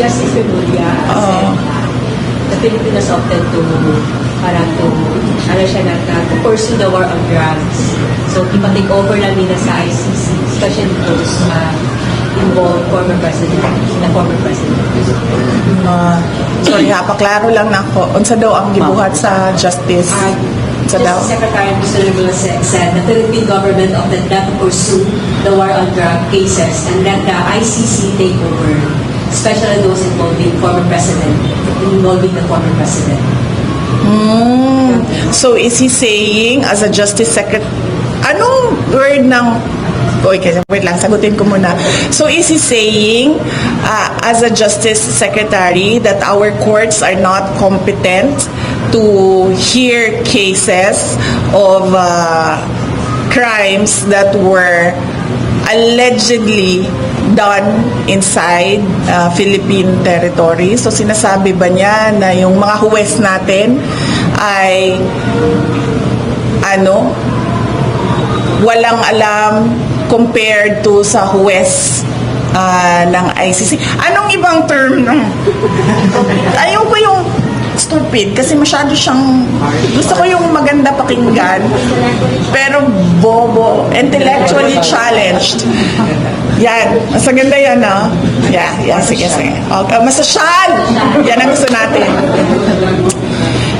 Justice said na the Filipinos opted to parang to ano siya na to pursue the war on drugs. So, ipa-take over lang nila sa ICC, especially those uh, involved former president, the former president. Uh, sorry ha, paklaro lang na ako. Unsa daw ang gibuhat sa justice? Uh, Unsa daw? Justice Secretary Mr. Said, said the Philippine government opted not to pursue the war on drug cases and let the ICC take over, especially those involving former president, involving the former president. Hmm. So is he saying as a justice secretary, anong word ng Okay, wait lang, sagutin ko muna. So is he saying, uh, as a justice secretary, that our courts are not competent to hear cases of uh, crimes that were allegedly done inside uh, Philippine territory. So sinasabi ba niya na yung mga huwes natin ay ano walang alam compared to sa huwes ah, ng ICC. Anong ibang term ng yung stupid kasi masyado siyang gusto ko yung maganda pakinggan pero bobo intellectually challenged. Yan mas maganda yan no yeah yeah sige sige. Okay. masasyal! Yan ang gusto natin.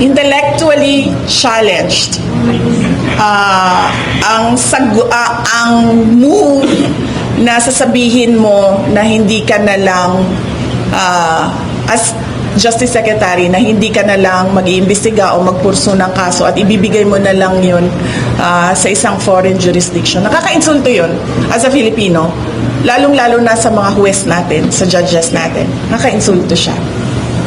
Intellectually challenged. Ah ang sagu- ah, ang move na sasabihin mo na hindi ka na lang ah, as Justice Secretary na hindi ka na lang mag-iimbestiga o magpurso ng kaso at ibibigay mo na lang yun ah, sa isang foreign jurisdiction. Nakaka-insulto yun as a Filipino, lalong-lalo na sa mga huwes natin, sa judges natin. Nakaka-insulto siya.